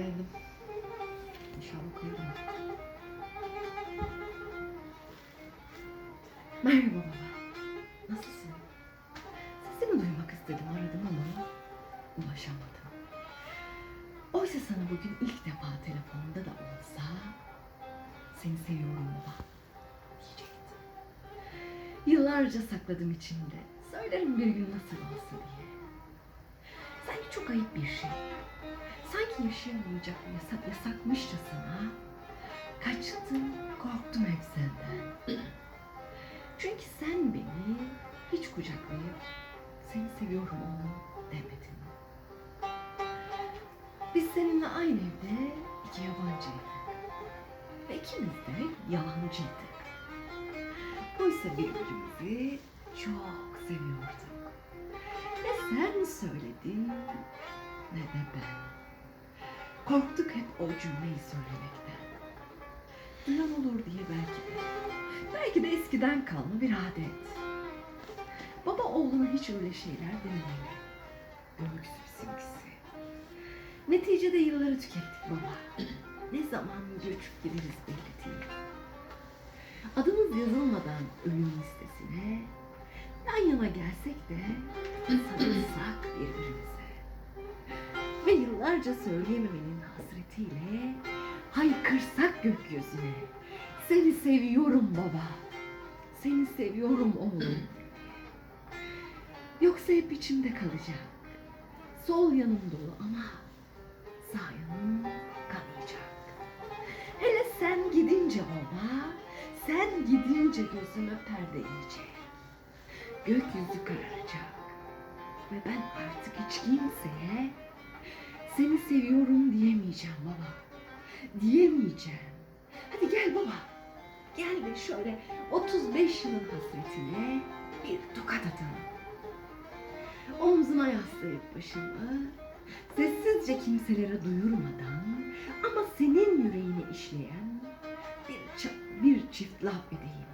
beğendim. İnşallah koyarım. Merhaba baba. Nasılsın? Sesini duymak istedim aradım ama ulaşamadım. Oysa sana bugün ilk defa telefonda da olsa seni seviyorum baba diyecektim. Yıllarca sakladım içimde. Söylerim bir gün nasıl olsa diye. Sanki çok ayıp bir şey. Sanki yaşayamayacak yasak, yasakmışçasına kaçtım, korktum hep senden. Çünkü sen beni hiç kucaklayıp seni seviyorum oğlum demedin. Biz seninle aynı evde iki yabancıydık. Ve ikimiz de yalancıydık. Oysa birbirimizi çok seviyorduk. Ne sen söyledin ne de ben. Korktuk hep o cümleyi söylemekten. Duyan olur diye belki de. Belki de eskiden kalma bir adet. Baba oğluna hiç öyle şeyler dememeli. Görgüsü bizimkisi. Neticede yılları tükettik baba. ne zaman göçüp gideriz belli değil. Adımız yazılmadan ölüm listesine yan yana gelsek de sarılsak birbirimize. Ve yıllarca söyleyememenin hasretiyle haykırsak gökyüzüne. Seni seviyorum baba. Seni seviyorum oğlum. Yoksa hep içimde kalacak. Sol yanım dolu ama sağ yanım kanayacak. Hele sen gidince baba, sen gidince gözüme perde inecek. Gökyüzü kararacak. Ve ben artık hiç kimseye seni seviyorum diyemeyeceğim baba. Diyemeyeceğim. Hadi gel baba. Gel de şöyle 35 yılın hasretine bir tokat atalım. Omzuna yaslayıp başımı sessizce kimselere duyurmadan ama senin yüreğine işleyen bir, bir çift laf edeyim.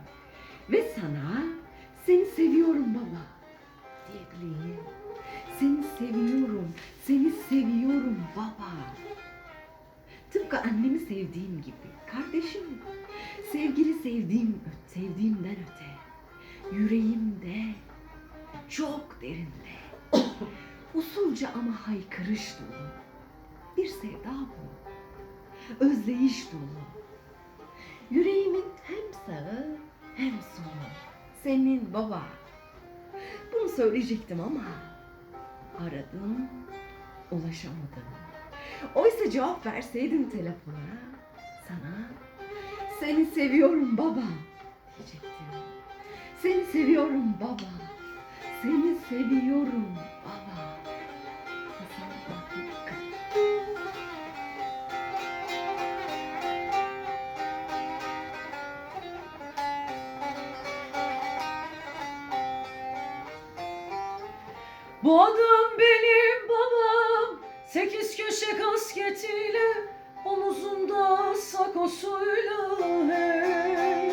Ve sana seni seviyorum baba diyebileyim. Seni seviyorum, seni seviyorum baba. Tıpkı annemi sevdiğim gibi, kardeşimi, sevgili sevdiğim, sevdiğimden öte, yüreğimde, çok derinde, usulca ama haykırış dolu, bir sevda bu, özleyiş dolu. Yüreğimin hem sağı hem solu, senin baba. Bunu söyleyecektim ama aradım, ulaşamadım. Oysa cevap verseydin telefona sana seni seviyorum baba diyecektim. Seni seviyorum baba. Seni seviyorum Bu adam benim babam Sekiz köşe kasketiyle Omuzunda sakosuyla hey.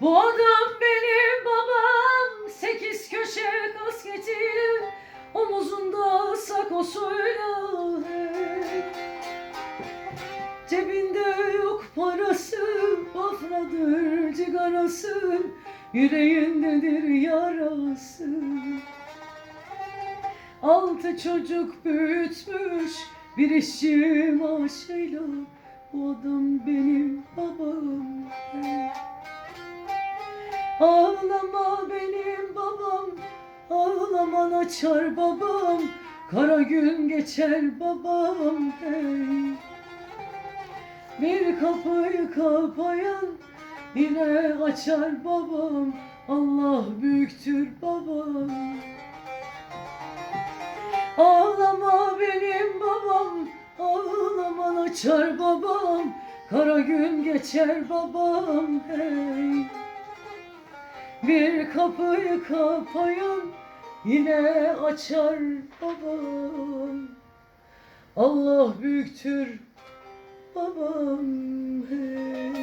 Bu adam benim babam Sekiz köşe kasketiyle Omuzunda sakosuyla hey. Cebinde yok parası Bafradır cigarası. Yüreğindedir yarası Altı çocuk büyütmüş bir işçi maaşıyla Bu adam benim babam. Ağlama benim babam Ağlaman açar babam. Kara gün geçer babam. Hey Bir kapıyı kapayan Yine açar babam. Allah büyüktür babam Ağlama benim babam, ağlaman açar babam, kara gün geçer babam hey. Bir kapıyı kapayan yine açar babam. Allah büyüktür babam hey.